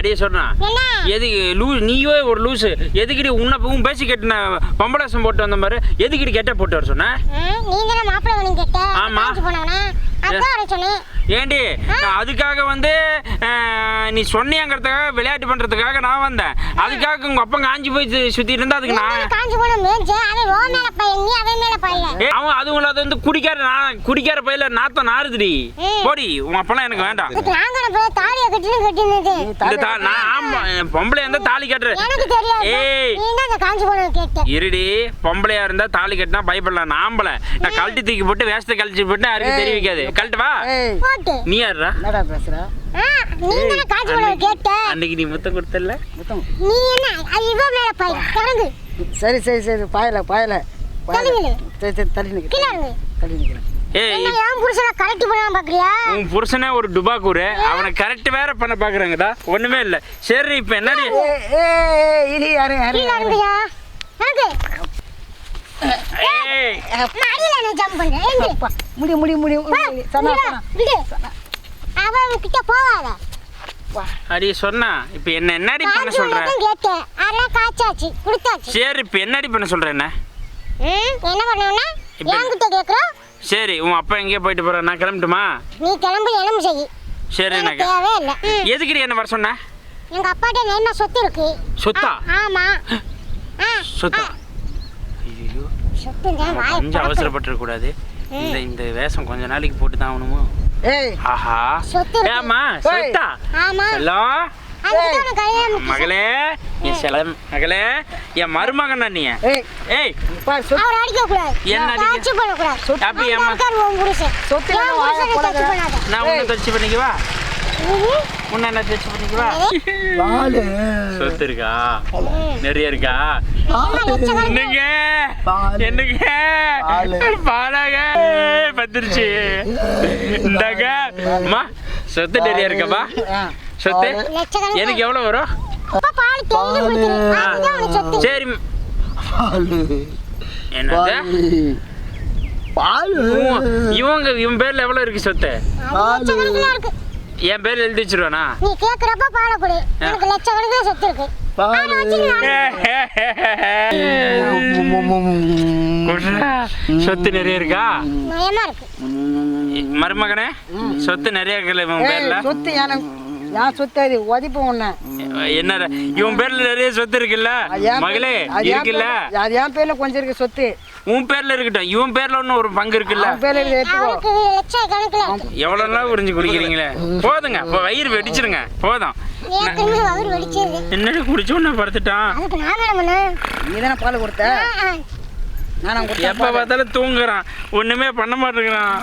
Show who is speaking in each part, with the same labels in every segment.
Speaker 1: அடியே சொன்னா.
Speaker 2: என்ன?
Speaker 1: எது லூ நீயோ ஒரு லூசு. எதுக்கிடி உன்னை உன் பேசி கட்டின பொம்பளாசம் போட்டு வந்த மாதிரி எதுக்கிடி கெட்ட போட்டு வர சொன்ன? ஆமா.
Speaker 2: சொன்னேன்.
Speaker 1: ஏண்டி? அதுக்காக வந்து நீ சொன்னியாங்கிறதுக்காக விளையாட்டு பண்றதுக்காக நான் வந்தேன். அதுக்காக உங்க அப்பா காஞ்சி போய் சுத்திட்டு இருந்தா அதுக்கு நான்
Speaker 2: காஞ்சி போன மேய்ஞ்ச அவன் ஓ மேல பையன் நீ அவன் மேல பையன்.
Speaker 1: ஏய், அவன் அதுவும் அது வந்து குடிக்கார நான் குடிக்கார பையில நாத்தம் நாறுதுடி. போடி உன் அப்பெல்லாம் எனக்கு வேண்டாம்.
Speaker 2: இதுக்கு நான் தானே போய் தாலியை கட்டினு கட்டினது.
Speaker 1: இந்த தா நான் ஆமா என் பொம்பளையா இருந்தா தாலி கட்டுறேன்
Speaker 2: எனக்கு தெரியாது.
Speaker 1: ஏய்.
Speaker 2: நீ தான் அந்த காஞ்சி போனவன் கேட்ட.
Speaker 1: இருடி பொம்பளையா இருந்தா தாலி கட்டினா பயப்படலாம். நான் ஆம்பளை. நான் கழட்டி தூக்கி போட்டு வேஷத்தை கழிச்சு போட்டு யாருக்கும். தெரிவிக்காது. கழட்டு வா. நீ
Speaker 3: என்னடா பேசுற?
Speaker 1: அன்னைக்கு நீ முத்தம் கொடுத்தல
Speaker 3: முத்தம்.
Speaker 2: நீ என்ன இவ மேல திறந்து
Speaker 3: சரி சரி சரி பாயல பாயல. சரி சரி தள்ளி
Speaker 1: ஏய்.
Speaker 2: என் புருஷனை கலட்டி போனா பாக்குறியா?
Speaker 1: உன் புருஷனே ஒரு டுபாக்கூரு அவனை கரெக்ட் வேற பண்ண பாக்குறாங்கடா. ஒண்ணுமே இல்ல. சரி இப்ப என்னடி?
Speaker 3: ஏய் ஏய் இது யாரு யாரு
Speaker 1: ஏய்.
Speaker 2: நான் அடியில என்ன ஜம்ப் பண்றேன்
Speaker 3: முடி முடி முடி. சனா சனா.
Speaker 2: அவன் கிட்ட போகாத
Speaker 1: அடி சொன்னா இப்ப என்ன என்னடி பண்ண சொல்ற?
Speaker 2: கேட்டேன். அதெல்லாம் காய்ச்சாச்சு கொடுத்தாச்சு.
Speaker 1: சரி இப்ப என்னடி பண்ண சொல்ற என்ன?
Speaker 2: என்ன
Speaker 1: இப்ப-
Speaker 2: என்கிட்ட கேக்குறோம்.
Speaker 1: சரி உன் அப்பா எங்கேயோ போயிட்டு போற நான் கிளம்பட்டுமா?
Speaker 2: நீ கிளம்பு எலும்பு செய்யி
Speaker 1: சரி
Speaker 2: எனக்கு தேவையே இல்லை ம்.
Speaker 1: எதுக்குடி என்ன வர சொன்ன?
Speaker 2: எங்க அப்பாட்ட என்ன சொத்து இருக்கு.
Speaker 1: சொத்தா?
Speaker 2: ஆமா.
Speaker 1: சொத்தா? ஐயோ
Speaker 2: சொத்துங்க வாயை
Speaker 1: கொஞ்சம்
Speaker 2: திறப்பு.
Speaker 1: அவசரப்பட்டுற கூடாது இந்த இந்த வேஷம் கொஞ்ச நாளைக்கு போட்டு தான் ஆகணுமோ? ஆஹா. ஏமா. சொத்தா ஹலோ. மகளே என் செல மகளே என் மருமகன் நீ.
Speaker 3: ஏய்.
Speaker 2: அவரை அடிக்க கூடாது.
Speaker 1: என்ன அடிக்க? அப்ப
Speaker 2: நான் என்
Speaker 1: உன்னை பண்ணிக்குவா? பண்ணிக்குவா?
Speaker 3: பாலு
Speaker 1: சொத்து இருக்கா நிறைய இருக்கா என்னங்க. என்னங்க?
Speaker 3: பாலு.
Speaker 1: பாலாக பத்துருச்சு. இந்தாங்க. அம்மா சொத்து நிறைய இருக்கப்பா. சொத்து? எனக்கு எவ்வளவு வரும்? சரி.
Speaker 3: பாலு
Speaker 1: என்னது?
Speaker 3: பாலு
Speaker 1: இவங்க இவன் பேர்ல எவ்வளவு இருக்கு சொத்து? என் பேர்ல எழுதி வச்சிருவானா?
Speaker 2: நீ கேக்குறப்ப பாலை கொடு. எனக்கு லட்சக்கணக்கில் சொத்து இருக்கு.
Speaker 1: சொத்து நிறைய இருக்கா?
Speaker 2: நயமா இருக்கு.
Speaker 1: மருமகனே சொத்து நிறைய இருக்குல்ல இவன் பேர்ல?
Speaker 3: ஏய், சொத்து எனக்கு என் சொத்து அது உதைப்பு உன்னை
Speaker 1: என்ன இவன் பேர்ல நிறைய சொத்து இருக்குல்ல? மகளே இருக்குல்ல?
Speaker 3: அது என் பேர்ல கொஞ்சம் இருக்கு சொத்து.
Speaker 1: உன் பேர்ல இருக்கட்டும். இவன் பேர்ல ஒன்னும் ஒரு பங்கு இருக்குல்ல? எவ்வளவு நாள் உறிஞ்சு குடிக்கிறீங்களே? போதுங்க. இப்போ வயிறு வெடிச்சிருங்க. போதும். என்னடி குடிச்சு உன்ன படுத்துட்டான்?
Speaker 2: அதுக்கு நான் என்ன பண்ணேன்?
Speaker 3: நீ தானே பால் கொடுத்த
Speaker 2: ஆ, ஆ.
Speaker 3: நானும் கொடுத்தேன்
Speaker 1: எப்ப பார்த்தாலும் தூங்குறான். ஒண்ணுமே பண்ண மாட்டேங்கிறான்.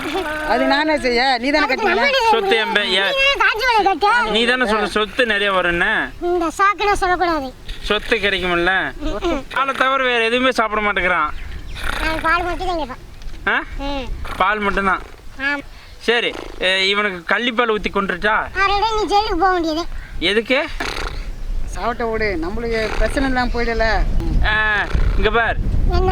Speaker 3: அது நானே செய்ய. நீ தானே கட்டின
Speaker 1: சொத்து என் பே- ஏ-
Speaker 2: நீ தானே
Speaker 1: சொல்ற சொத்து நிறைய வரும்னு
Speaker 2: இந்த சாக்குனா சொல்லக்கூடாது.
Speaker 1: சொத்து கிடைக்கும்ல? பாலை தவிர வேற எதுவுமே சாப்பிட மாட்டேங்கிறான்.
Speaker 2: நான் பால் மட்டும் தான் கேட்பேன்.
Speaker 1: ஆ?
Speaker 2: ம்.
Speaker 1: பால் மட்டும்தான். சரி இவனுக்கு கள்ளிப்பால் ஊற்றி கொண்டுட்டா
Speaker 2: அவரோட நீ ஜெயிலுக்கு போக வேண்டியது.
Speaker 1: எதுக்கு?
Speaker 3: சாப்பிட்ட விடு நம்மளுக்கு பிரச்சனை இல்லாம போயிடல
Speaker 1: இங்க பார்.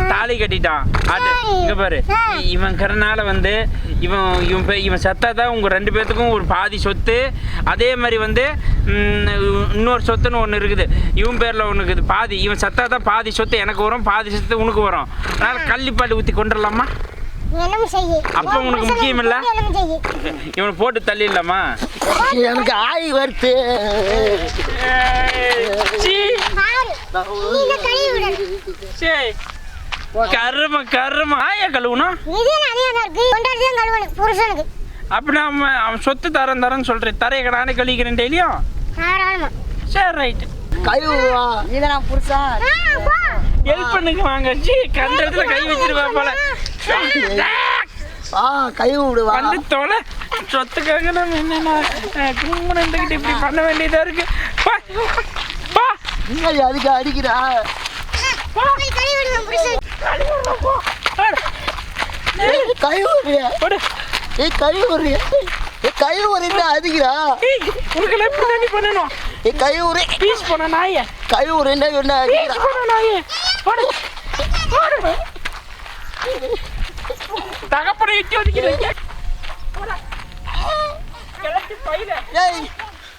Speaker 1: தாலி கட்டிட்டான். அது
Speaker 2: சரி.
Speaker 1: இங்க பாரு. இவன் கரனால வந்து இவன் இவன் பே- இவன் செத்தாதான் உங்க ரெண்டு பேர்த்துக்கும் ஒரு பாதி சொத்து. அதே மாதிரி வந்து இன்னொரு சொத்துன்னு ஒன்று இருக்குது. இவன் பேர்ல ஒன்று இருக்குது. பாதி இவன் செத்தாதான் பாதி சொத்து எனக்கு வரும் பாதி சொத்து உனக்கு வரும். அதனால கள்ளிப்பால் ஊற்றி கொண்டுடலாமா அப்ப உனக்கு முக்கியம் இல்ல? இவனை போட்டு தள்ளிடலாமா?
Speaker 3: எனக்கு ஆய் வருத்து.
Speaker 1: சீ, கரும கரும. ஆயா கழுவணும்
Speaker 2: புருஷனுக்கு.
Speaker 1: அப்படின்னா அவன் அவன் சொத்து தரேன் தரேன்னு சொல்றேன். தரையை நானே கழிக்கிறேன் டெய்லியும்? சரி ரைட்டு
Speaker 3: கழுவுவா. நீ தானே புருஷன்.
Speaker 1: ஹெல்ப் பண்ணுங்க வாங்க. ஜி கண்ட இடத்துல கை வச்சிருவா போல.
Speaker 3: ஆ. கழுவு விடுவா.
Speaker 1: வந்து தொலை. சொத்துக்காக நம்ம என்னென்ன கும்பன் இருந்துக்கிட்டு இப்படி பண்ண வேண்டியதா இருக்கு. பா, பா,
Speaker 3: நீங்க அதுக்கு அடிக்கிறா
Speaker 1: உனக்கு எப்படி பண்ணணும்.
Speaker 3: ஏய் கழுவுறி.
Speaker 1: பீஸ் போன நாய.
Speaker 3: கழுவுறேன் என்ன
Speaker 1: பீஸ்
Speaker 3: அடிக்கிறா
Speaker 1: போன நாய. போடு. போடு. தகப்பனை எட்டி ஒதுக்கிறீங்க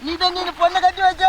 Speaker 3: நீ தான் நீ பொண்ணை கட்டி வச்ச?